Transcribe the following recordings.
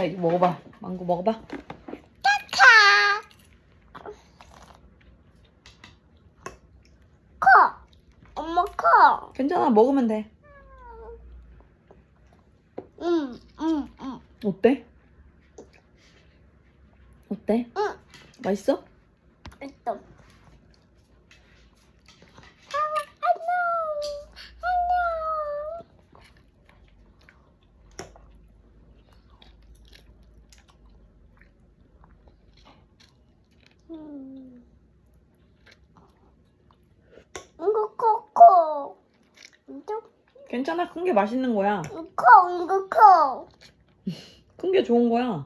자, 이거 먹어봐. 망고 먹어봐. 카. 커. 엄마 커. 괜찮아, 먹으면 돼. 응, 응, 응, 어때? 어때? 응. 맛있어? 있어. 음. 이거 코코. 이거 괜찮아, 큰 게 맛있는 거야. 코, 이거 코. 큰게 좋은 거야.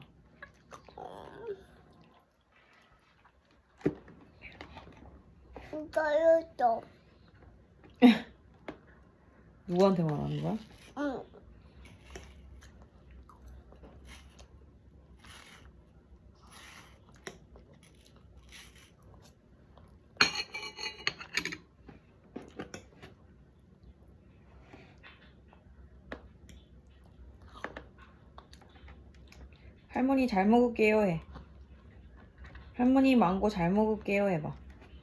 이거 있어. 누구한테 말하는 거야? 응. 할머니 잘 먹을게요 해. 할머니 망고 잘 먹을게요 해봐.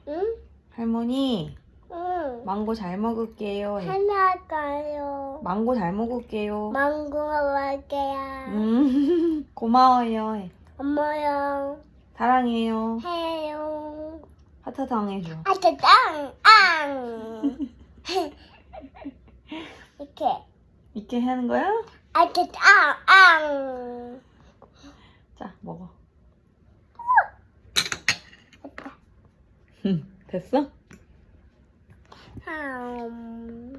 응? 할머니 응. 망고 잘 먹을게요 해. 하나 가요. 망고 잘 먹을게요. 망고 먹을게요. 음 고마워요 해. 엄마랑 사랑해요. 해요. 하트 당 해줘. 아차 땅! 앙! 이렇게. 이렇게 하는 거야? 땅! 앙! 자 먹어. 됐어? 음.